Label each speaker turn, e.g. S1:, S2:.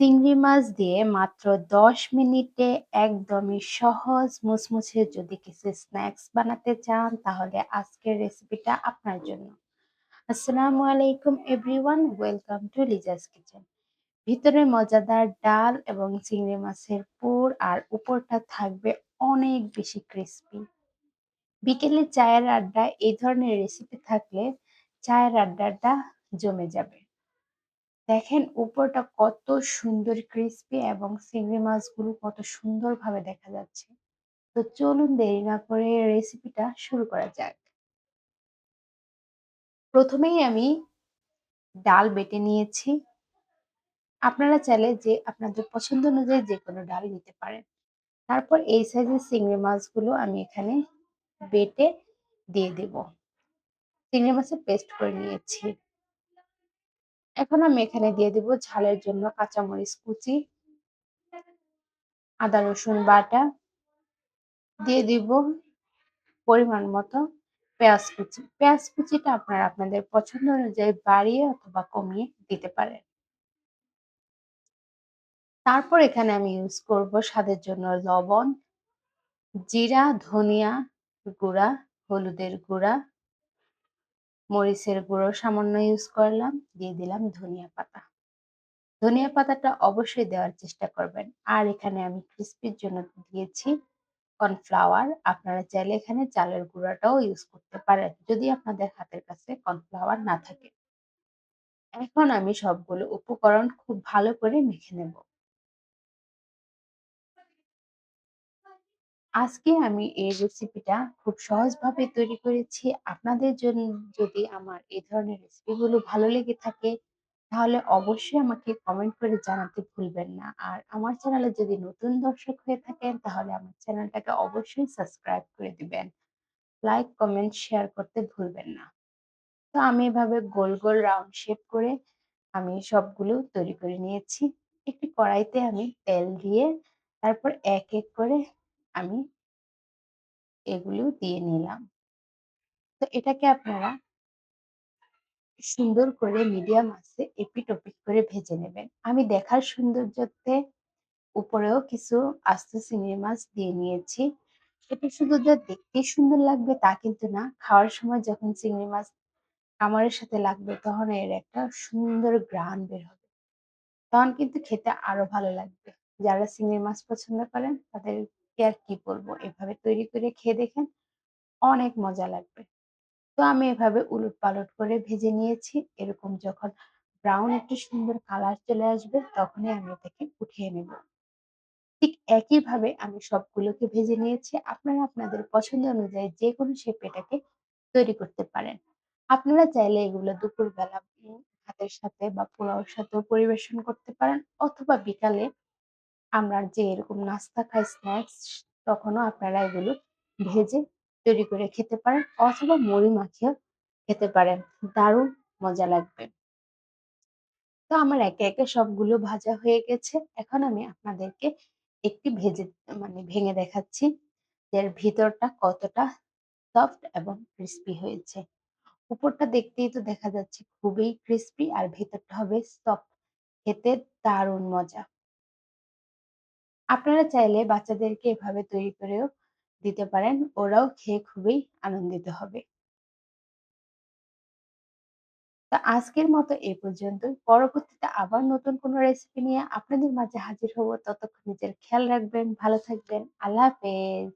S1: চিংড়ি মাছ দিয়ে মাত্র ১০ মিনিটে একদমই সহজ মুচমুচে যদি কিছু স্ন্যাক্স বানাতে চান, তাহলে আজকের রেসিপিটা আপনার জন্য। আসসালামু আলাইকুম everyone welcome to Liza's kitchen ভিতরে মজাদার ডাল এবং চিংড়ি মাছের পুর আর উপরটা থাকবে অনেক বেশি ক্রিস্পি বিকেলে চায়ের আড্ডা এই ধরনের রেসিপি থাকলে চায়ের আড্ডাটা জমে যাবে। দেখেন উপরটা কত সুন্দর ক্রিস্পি এবং চিংড়ি মাছগুলো কত সুন্দরভাবে দেখা যাচ্ছে। তো চলুন দেরি না করে রেসিপিটা শুরু করা যাক। প্রথমেই আমি ডাল বেটে নিয়েছি। আপনারা চাইলে যে আপনাদের পছন্দ অনুযায়ী যে কোনো ডাল নিতে পারেন। তারপর এই সাইজের চিংড়ি মাছগুলো আমি এখানে বেটে দিয়ে দেব। চিংড়ি মাছের পেস্ট করে নিয়েছি। এখন আমি এখানে দিয়ে দিব ঝালের জন্য কাঁচামরিচ কুচি, আদা রসুন বাটা, দিয়ে দিব পরিমাণ মতো পেঁয়াজ কুচি। পেঁয়াজ কুচিটা আপনারা আপনাদের পছন্দ অনুযায়ী বাড়িয়ে অথবা কমিয়ে দিতে পারেন। তারপর এখানে আমি ইউজ করব স্বাদের জন্য লবণ, জিরা, ধনিয়া গুঁড়া, হলুদের গুঁড়া মরিচের গুঁড়ো সামান্য ইউজ করলাম, দিয়ে দিলাম ধনিয়া পাতা। ধনিয়া পাতাটা অবশ্যই দেওয়ার চেষ্টা করবেন। আর এখানে আমি ক্রিস্পির জন্য দিয়েছি কর্নফ্লাওয়ার আপনারা চাইলে এখানে চালের গুঁড়াটাও ইউজ করতে পারেন, যদি আপনাদের হাতের কাছে কর্নফ্লাওয়ার না থাকে। এখন আমি সবগুলো উপকরণ খুব ভালো করে মেখে নেব। আজকে আমি এই রেসিপিটা খুব সহজভাবে তৈরি করেছি। আপনাদের জন্য যদি আমার এই ধরনের রেসিপিগুলো ভালো লেগে থাকে, তাহলে অবশ্যই আমাকে কমেন্ট করে জানাতে ভুলবেন না। আর আমার চ্যানেলে যদি নতুন দর্শক হয়ে থাকেন, তাহলে আমার চ্যানেলটাকে অবশ্যই সাবস্ক্রাইব করে দিবেন। লাইক কমেন্ট শেয়ার করতে ভুলবেন না। তো আমি এভাবে গোল গোল রাউন্ড শেপ করে আমি সবগুলো তৈরি করে নিয়েছি। একটি কড়াইতে আমি তেল দিয়ে তারপর এক এক করে আমি এগুলো দিয়ে নিলাম। তো এটাকে আপনারা সুন্দর করে মিডিয়াম আছে এপিট ওপিট করে ভেজে নেবেন। আমি দেখার সৌন্দর্যতে উপরেও কিছু আস্ত চিংড়ি মাছ দিয়ে নিয়েছি। এটা শুধু যে দেখতে সুন্দর লাগবে তা কিন্তু না। খাওয়ার সময় যখন চিংড়ি মাছ কামড়ের সাথে লাগবে তখন এর একটা সুন্দর গ্রান বের হবে। তখন কিন্তু খেতে আরও ভালো লাগবে। যারা চিংড়ি মাছ পছন্দ করেন তাদেরকে আর কি বলব? এভাবে তৈরি করে খেয়ে দেখেন অনেক মজা লাগবে। তো আমি এভাবে উলট পালট করে ভেজে নিয়েছি। এরকম যখন ব্রাউন একটি সুন্দর কালার চলে আসবে, তখনই আমি এটাকে উঠিয়ে নেব। ঠিক একইভাবে আমি সবগুলোকে ভেজে নিয়েছি। আপনারা আপনাদের পছন্দ অনুযায়ী যে কোনো শেপ এটাকে তৈরি করতে পারেন। আপনারা চাইলে এগুলো দুপুরবেলা ভাতের সাথে বা পোলাওর সাথেও পরিবেশন করতে পারেন অথবা বিকালে আমরা যে এরকম নাস্তা খাই, স্ন্যাক্স, তখনও আপনারা এগুলো ভেজে তৈরি করে খেতে পারেন অথবা মুড়ি মাখিয়ে খেতে পারেন। দারুণ মজা লাগবে। তো আমার একে একে সবগুলো ভাজা হয়ে গেছে। এখন আমি আপনাদেরকে একটি ভেজে মানে ভেঙে দেখাচ্ছি এর ভিতরটা কতটা সফট এবং ক্রিস্পি হয়েছে। উপরটা দেখতেই তো দেখা যাচ্ছে খুবই ক্রিস্পি আর ভেতরটা হবে সফট। খেতে দারুণ মজা। আপনারা চাইলে বাচ্চাদেরকে এভাবে তৈরি করেও দিতে পারেন। ওরাও খেয়ে খুবই আনন্দিত হবে। তা আজকের মতো এ পর্যন্ত পরবর্তীতে আবার নতুন কোনো রেসিপি নিয়ে আপনাদের মাঝে হাজির হব। ততক্ষণ নিজের খেয়াল রাখবেন, ভালো থাকবেন। আল্লাহ হাফেজ।